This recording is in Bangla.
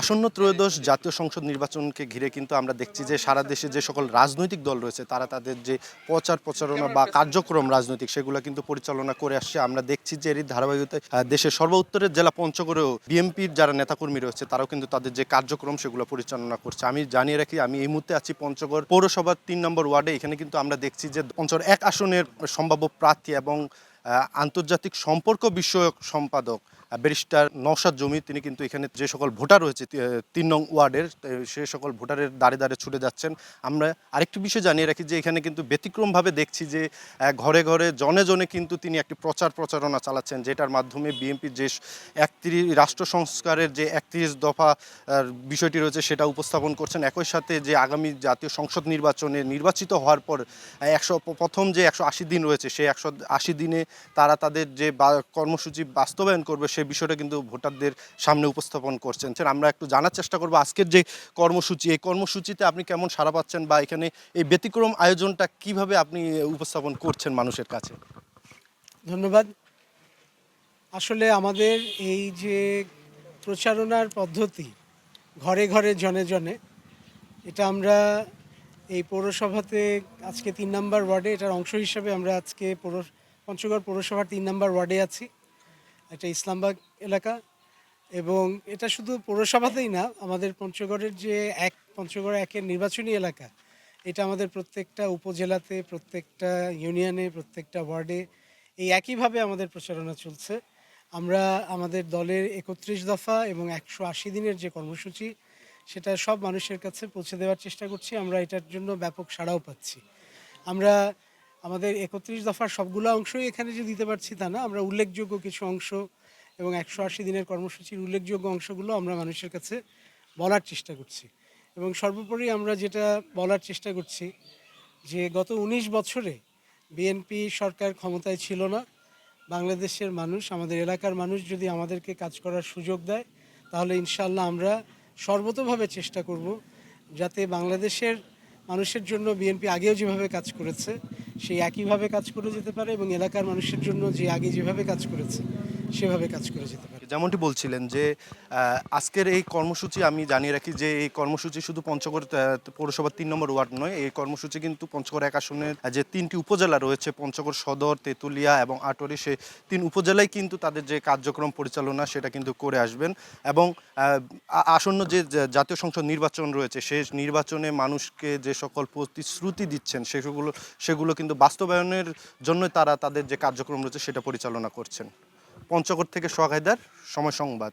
আসন্ন ত্রয়োদশ জাতীয় সংসদ নির্বাচনকে ঘিরে কিন্তু আমরা দেখছি যে সারা দেশে যে সকল রাজনৈতিক দল রয়েছে, তারা তাদের যে প্রচার প্রচারণা বা কার্যক্রম রাজনৈতিক সেগুলো কিন্তু পরিচালনা করে আসছে। আমরা দেখছি যে এরই ধারাবাহিকতায় দেশের সর্বোত্তরের জেলা পঞ্চগড়েও বিএনপির যারা নেতাকর্মী রয়েছে, তারাও কিন্তু তাদের যে কার্যক্রম সেগুলো পরিচালনা করছে। আমি জানিয়ে রাখি, আমি এই মুহূর্তে আছি পঞ্চগড় পৌরসভার তিন নম্বর ওয়ার্ডে। এখানে কিন্তু আমরা দেখছি যে পঞ্চগড় এক আসনের সম্ভাব্য প্রার্থী এবং আন্তর্জাতিক সম্পর্ক বিষয়ক সম্পাদক ব্যারিস্টার নওশাদ জমি, তিনি কিন্তু এখানে যে সকল ভোটার রয়েছে তিন নং ওয়ার্ডের সে সকল ভোটারের দাঁড়ে দাঁড়ে ছুটে যাচ্ছেন। আমরা আরেকটি বিষয় জানিয়ে রাখি যে, এখানে কিন্তু ব্যতিক্রমভাবে দেখছি যে ঘরে ঘরে, জনে জনে কিন্তু তিনি একটি প্রচার প্রচারণা চালাচ্ছেন, যেটার মাধ্যমে বিএনপির যে একত্রিশ রাষ্ট্র সংস্কারের যে একত্রিশ দফা বিষয়টি রয়েছে সেটা উপস্থাপন করছেন। একই সাথে যে আগামী জাতীয় সংসদ নির্বাচনে নির্বাচিত হওয়ার পর একশো প্রথম যে একশো আশি দিন রয়েছে, সেই একশো আশি দিনে তারা তাদের যে কর্মসূচি বাস্তবায়ন করবে সেই বিষয়টা কিন্তু ভোটারদের সামনে উপস্থাপন করছেন। স্যার, আমরা একটু জানার চেষ্টা করব আজকের যে কর্মসূচি এই কর্মসূচিতে আপনি কেমন সাড়া পাচ্ছেন বা এখানে এই ব্যতিক্রম আয়োজনটা কীভাবে আপনি উপস্থাপন করছেন মানুষের কাছে? ধন্যবাদ। আসলে আমাদের এই যে প্রচারণার পদ্ধতি ঘরে ঘরে জনে জনে এটা আমরা এই পৌরসভাতে আজকে তিন নম্বর ওয়ার্ডে এটার অংশ হিসাবে আমরা আজকে পৌর পঞ্চগড় পৌরসভার তিন নম্বর ওয়ার্ডে আছি। এটা ইসলামবাগ এলাকা এবং এটা শুধু পৌরসভাতেই না, আমাদের পঞ্চগড়ের যে এক, পঞ্চগড় একের নির্বাচনী এলাকা, এটা আমাদের প্রত্যেকটা উপজেলাতে, প্রত্যেকটা ইউনিয়নে, প্রত্যেকটা ওয়ার্ডে এই একইভাবে আমাদের প্রচারণা চলছে। আমরা আমাদের দলের একত্রিশ দফা এবং একশো আশি দিনের যে কর্মসূচি, সেটা সব মানুষের কাছে পৌঁছে দেওয়ার চেষ্টা করছি। আমরা এটার জন্য ব্যাপক সাড়াও পাচ্ছি। আমরা আমাদের একত্রিশ দফার সবগুলো অংশই এখানে যে দিতে পারছি তা না, আমরা উল্লেখযোগ্য কিছু অংশ এবং একশো আশি দিনের কর্মসূচির উল্লেখযোগ্য অংশগুলো আমরা মানুষের কাছে বলার চেষ্টা করছি। এবং সর্বোপরি আমরা যেটা বলার চেষ্টা করছি যে গত ১৯ বছরে বিএনপি সরকার ক্ষমতায় ছিল না, বাংলাদেশের মানুষ, আমাদের এলাকার মানুষ যদি আমাদেরকে কাজ করার সুযোগ দেয়, তাহলে ইনশাল্লাহ আমরা সর্বতোভাবে চেষ্টা করব যাতে বাংলাদেশের মানুষের জন্য বিএনপি আগেও যেভাবে কাজ করেছে, সেই একইভাবে কাজ করে যেতে পারে এবং এলাকার মানুষের জন্য যে আগে যেভাবে কাজ করেছে। সেভাবে কাজ করে যেতে পারে। যেমনটি বলছিলেন যে আজকের এই কর্মসূচি আমি জানিয়ে রাখি যে, এই কর্মসূচি শুধু পঞ্চগড় পৌরসভার তিন নম্বর ওয়ার্ড নয়, এই কর্মসূচি কিন্তু পঞ্চগড় এক আসনের যে তিনটি উপজেলা রয়েছে, পঞ্চগড় সদর, তেঁতুলিয়া এবং আটোয়ারি, সে তিন উপজেলায় কিন্তু তাদের যে কার্যক্রম পরিচালনা সেটা কিন্তু করে আসবেন এবং আসন্ন যে জাতীয় সংসদ নির্বাচন রয়েছে, সে নির্বাচনে মানুষকে যে সকল প্রতিশ্রুতি দিচ্ছেন, সেগুলো সেগুলো কিন্তু বাস্তবায়নের জন্যই তারা তাদের যে কার্যক্রম রয়েছে সেটা পরিচালনা করছেন। পঞ্চগড় থেকে সোহাগ সময় সংবাদ।